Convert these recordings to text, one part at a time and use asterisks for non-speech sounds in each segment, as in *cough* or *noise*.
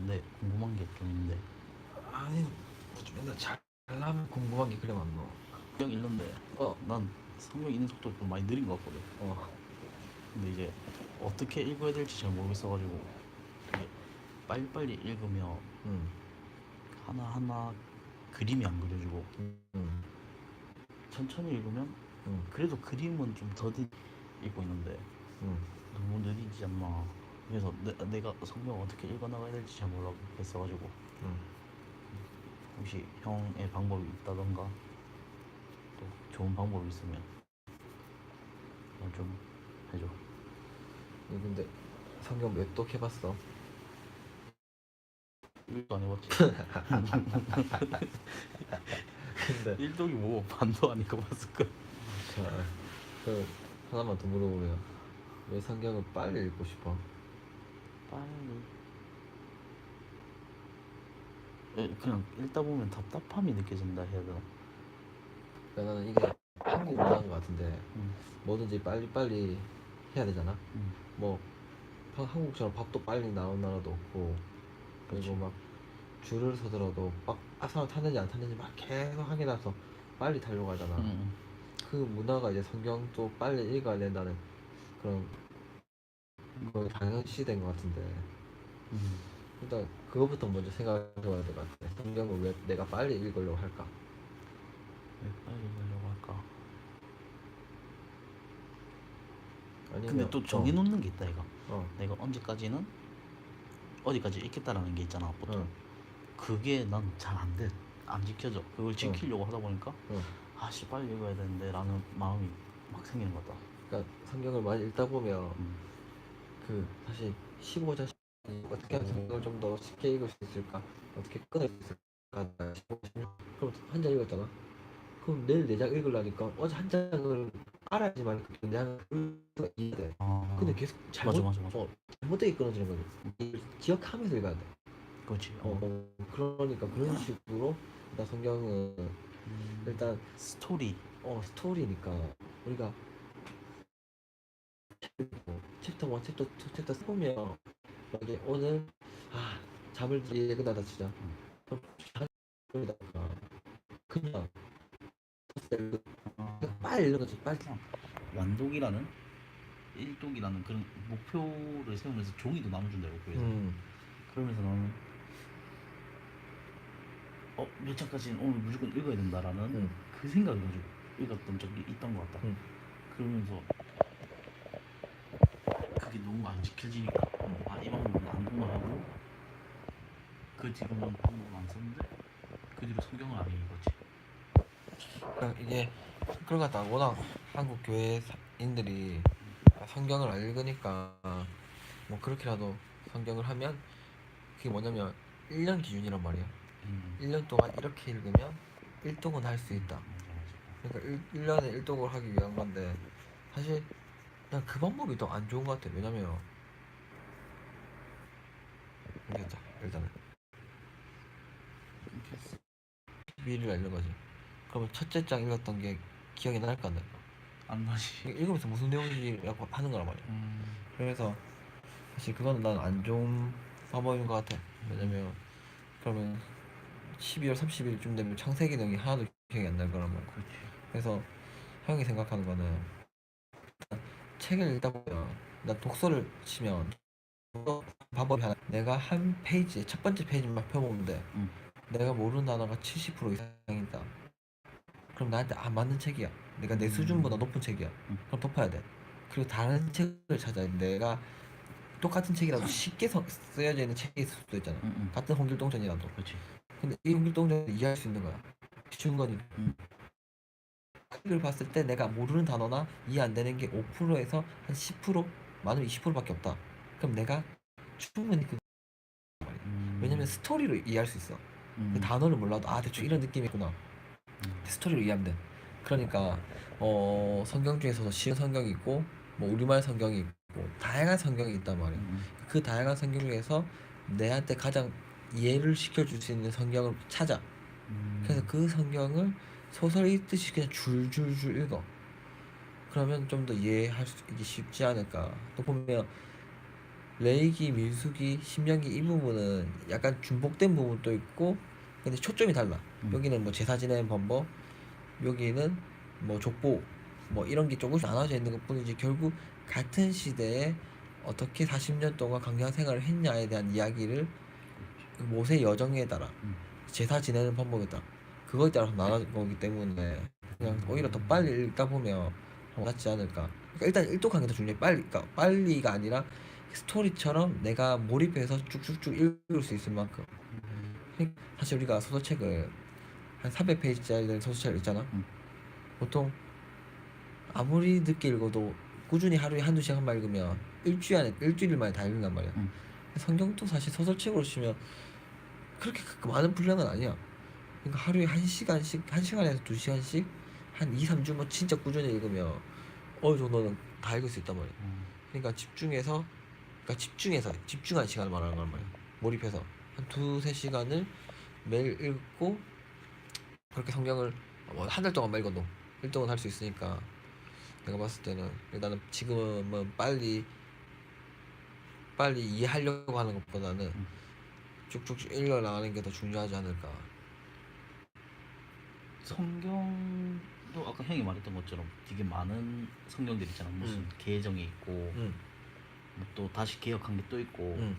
근데 궁금한 게 좀 있는데 아니 뭐좀 맨날 잘나면 궁금한 게 그래 많노 성경 읽는데 어. 난 성경 읽는 속도 좀 많이 느린 것 같거든. 어 근데 이제 어떻게 읽어야 될지 잘 모르겠어가지고 이게 빨리빨리 읽으면 응. 하나하나 그림이 안 그려지고 응. 천천히 읽으면 응. 그래도 그림은 좀 더디 읽고 있는데 응. 너무 느리지 않나 그래서 내, 내가 성경 어떻게 읽어나가야 될지 잘 모르겠어가지고 응. 혹시 형의 방법이 있다던가 또 좋은 방법이 있으면 말좀 해줘 너 근데 성경 몇 독 해봤어? 일도 안 해봤지 근데 *laughs* 일독이 뭐 반도 안 읽어봤을까 자, 그 하나만 더 물어보면 왜 성경을 빨리 읽고 싶어? 빨리 에, 그냥 읽다 보면 답답함이 느껴진다 해야 되나 그러니까 나는 이게 한국 문화인 것 같은데 음. 뭐든지 빨리빨리 해야 되잖아 음. 뭐 한- 한국처럼 밥도 빨리 나온 나라도 없고 그리고 그치. 막 줄을 서더라도 막 아, 사람 탔는지 안 탔는지 막 계속 확인해서 빨리 타려고 하잖아 음, 그 문화가 이제 성경도 빨리 읽어야 된다는 그런 그 당연시 된 것 같은데 음. 일단 그거부터 먼저 생각해봐야 될 것 같아 성경을 왜 내가 빨리 읽으려고 할까 왜 빨리 읽으려고 할까 아니면 근데 또 정해놓는 게 있다 이거 어, 내가 언제까지는 어디까지 읽겠다라는 게 있잖아 어, 보통 어, 그게 난 잘 안 돼. 안 지켜져. 그걸 지키려고 하다 보니까 어. 아씨 빨리 읽어야 되는데 라는 마음이 막 생기는 것 같다. 그러니까 성경을 많이 읽다 보면 음. 그 사실 15장 어떻게 하면 좀 더 쉽게 읽을 수 있을까 어떻게 끊을 수 있을까 15장 그럼 한 장 읽었잖아 그럼 내일 네 장 읽으려니까 어제 한 장을 알아야지만 그 수가 이해돼 아, 근데 계속 잘못 맞아 맞아 맞아. 어, 잘못되게 끊어지는 거지 기억하면서 읽어야 돼 그렇지. 어, 어. 어, 그러니까 그런 식으로 일단 성경은 음, 일단 스토리. 어 스토리니까 우리가 챕터 1, 챕터 2, 챕터 3 보면 이게 오늘 아 잠을 끝나다 진짜 그냥 아, 빨리 읽는 거지 빨리 완독이라는 일독이라는 그런 목표를 세우면서 종이도 나눠준다고 그래서 음, 그러면서 나는 어 몇 장까지는 오늘 무조건 읽어야 된다라는 음. 그 생각을 가지고 읽었던 적이 있던 것 같다. 음. 그러면서 그게 너무 안 지켜지니까 음. 아이 방법은 안 통하고 그 뒤로는 방법을 안 썼는데 그 뒤로 성경을 안 읽었지. 그러니까 이게 그런 것 같다 워낙 한국 교회인들이 성경을 안 읽으니까 뭐 그렇게라도 성경을 하면 그게 뭐냐면 1년 기준이란 말이야 음. 1년 동안 이렇게 읽으면 1독은 할 수 있다 맞아. 그러니까 1, 년에 1독을 하기 위한 건데 사실 난 그 방법이 더 안 좋은 것 같아 왜냐면 알겠다 일단은. 12일을 읽는 거지 그러면 첫째 장 읽었던 게 기억이 날까 안 날까 안 나지. 읽으면서 무슨 내용인지 라고 하는 거란 말이야 음. 그래서 사실 그거는 난안 좋은 방법인 것 같아 왜냐면 그러면 12월 30일쯤 되면 창세 기 능이 하나도 기억이 안 날 거란 말이야 그렇지. 그래서 형이 생각하는 거는 책을 읽다 보면 나 독서를 치면 방법이 하나. 내가 한 페이지 첫 번째 페이지만 펴보면 돼. 음. 내가 모르는 단어가 70% 이상이다. 그럼 나한테 안 맞는 책이야. 내가 내 음. 수준보다 높은 책이야. 음. 그럼 덮어야 돼. 그리고 다른 책을 찾아야 돼. 내가 똑같은 책이라도 쉽게 서- 쓰여져 있는 책이 있을 수도 있잖아. 응, 응. 같은 홍길동전이라도. 그렇지. 근데 이 홍길동전을 이해할 수 있는 거야. 쉬운 거니까 음. 책을 봤을 때 내가 모르는 단어나 이해 안 되는 게 5%에서 한 10% 많으면 20%밖에 없다 그럼 내가 충분히 그 음. 왜냐면 스토리로 이해할 수 있어 음. 그 단어를 몰라도 아 대충 이런 느낌이구나 음. 스토리로 이해하면 돼 그러니까 어 성경 중에서도 쉬운 성경이 있고 뭐 우리말 성경이 있고 다양한 성경이 있단 말이야 음. 그 다양한 성경 중에서 내한테 가장 이해를 시켜줄 수 있는 성경을 찾아 음. 그래서 그 성경을 소설 읽듯이 그냥 줄줄줄 읽어 그러면 좀 더 이해할 수 있기 쉽지 않을까 또 보면 레이기, 민수기, 심령기 이 부분은 약간 중복된 부분도 있고 근데 초점이 달라. 음. 여기는 뭐 제사 지내는 방법, 여기는 뭐 족보 뭐 이런 게 조금씩 나눠져 있는 것 뿐이지 결국 같은 시대에 어떻게 40년 동안 강경 생활을 했냐에 대한 이야기를 그 모세 여정에 따라 음. 제사 지내는 방법에 따라 그거에 따라서 나눠진 거기 때문에 그냥 오히려 더 빨리 읽다 보면 낫지 않을까. 그러니까 일단 일독하는 게 더 중요해. 빨리, 그러니까 빨리가 아니라 스토리처럼 내가 몰입해서 쭉쭉쭉 읽을 수 있을 만큼. 그러니까 사실 우리가 소설책을 한 300페이지짜리 소설책을 읽잖아. 음. 보통 아무리 늦게 읽어도 꾸준히 하루에 한두 시간만 읽으면 일주일 안에 일주일 만에 다 읽는단 말이야. 음. 성경도 사실 소설책으로 치면 그렇게 그 많은 분량은 아니야. 그러니까 하루에 한 시간씩 한 시간에서 두 시간씩 한 2, 3주 뭐 진짜 꾸준히 읽으면 어느 정도는 다 읽을 수 있단 말이야. 음. 그러니까 집중해서 그러니까 집중해서 집중한 시간을 말하는 거란 말이야. 몰입해서 한 두세 시간을 매일 읽고 그렇게 성경을 뭐 한 달 동안 읽어도 1등은 할 수 있으니까 내가 봤을 때는 일단은 지금은 빨리 빨리 이해하려고 하는 것보다는 음. 쭉쭉 읽어 나가는 게 더 중요하지 않을까. 성경도 아까 형이 말했던 것처럼 되게 많은 성경들 있잖아. 무슨 음. 계정이 있고 응, 뭐또 다시 개혁한 게 또 있고 응,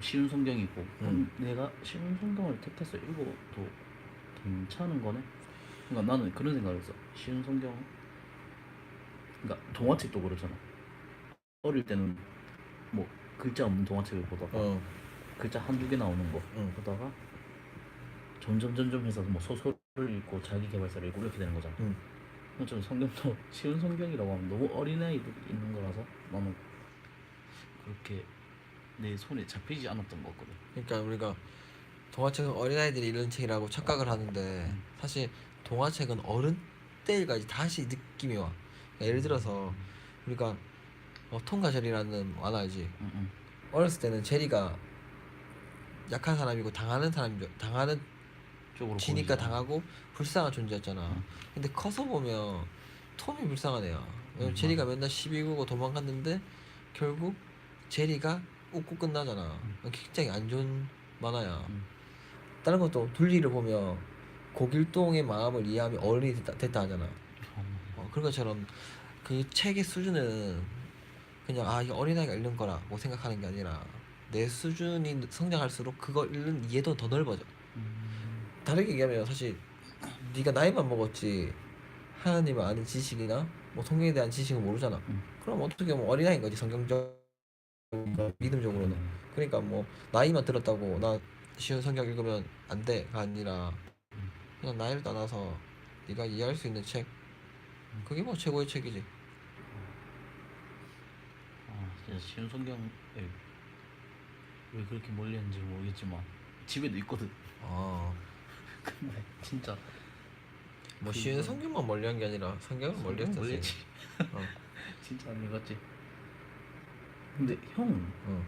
쉬운 성경이 있고 음. 그럼 내가 쉬운 성경을 택해서 읽어도 괜찮은 거네? 그러니까 나는 그런 생각을 했어 쉬운 성경 그러니까 동화책도 그렇잖아 어릴 때는 뭐 글자 없는 동화책을 보다가 어, 글자 한두 개 나오는 거 응. 보다가 점점 점점 해서 뭐 소설을 읽고 자기 개발서를 읽고 이렇게 되는 거잖아 응. 좀 성경도 *laughs* 쉬운 성경이라고 하면 너무 어린아이들이 있는 거라서 나는 그렇게 내 손에 잡히지 않았던 것 같거든 그러니까 우리가 동화책은 어린아이들이 읽는 책이라고 착각을 하는데 음. 사실 동화책은 어른 때 읽어야지 다시 느낌이 와. 그러니까 예를 들어서 우리가 어, 톰과 제리라는 만화 알지? 응, 응. 어렸을 때는 제리가 약한 사람이고 당하는 사람이 당하는 쪽으로 지니까 보이지 않아. 당하고 불쌍한 존재였잖아. 응. 근데 커서 보면 톰이 불쌍한 애야. 왜냐면 음, 제리가 맨날 시비 걸고 도망갔는데 결국 제리가 웃고 끝나잖아. 굉장히 안 좋은 만화야. 음. 다른 것도 둘리를 보면 고길동의 마음을 이해하면 어른이 됐다, 됐다 하잖아. 어, 그런 것처럼 그 책의 수준은 그냥 아 이게 어린아이가 읽는 거라고 생각하는 게 아니라 내 수준이 성장할수록 그걸 읽는 이해도 더 넓어져. 음. 다르게 얘기하면 사실 네가 나이만 먹었지 하나님을 아는 지식이나 뭐 성경에 대한 지식은 모르잖아. 음. 그럼 어떻게 보면 어린아이인 거지 성경적 믿음적으로는. 그러니까 뭐 나이만 들었다고 나 쉬운 성경 읽으면 안 돼가 아니라 그냥 나이를 떠나서 네가 이해할 수 있는 책 그게 뭐 최고의 책이지. 아, 진짜 쉬운 성경에 왜 그렇게 멀리 했는지 모르겠지만 집에도 있거든. 아, 근데 진짜 뭐 쉬운 성경만 멀리한 게 아니라 성경은 멀리. 멀리했지. *laughs* 어, 진짜 안 읽었지. 근데 형 어,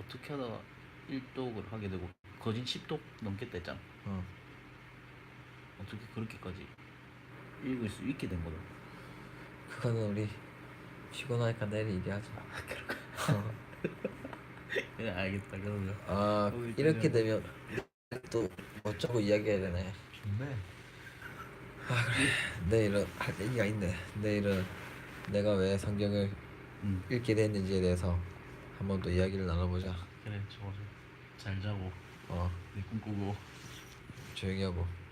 어떻게 하다가 일독을 하게 되고 거진 10독 넘겠다 했잖아. 어. 어떻게 그렇게까지 읽을 수 있게 된 거다. 그거는 우리 피곤하니까 내일 얘기하자. 어. 네, *laughs* 알겠다. 그러면. 아 어, 이렇게 되면 또 어쩌고 이야기해야 되네. 좋네. 내일은 할 얘기가 있네. 내일은 내가 왜 성경을 응. 읽게 됐는지에 대해서 한번 또 이야기를 나눠보자. 그래 좋아 좋아. 잘 자고 어 내 꿈꾸고. 조용히 하고.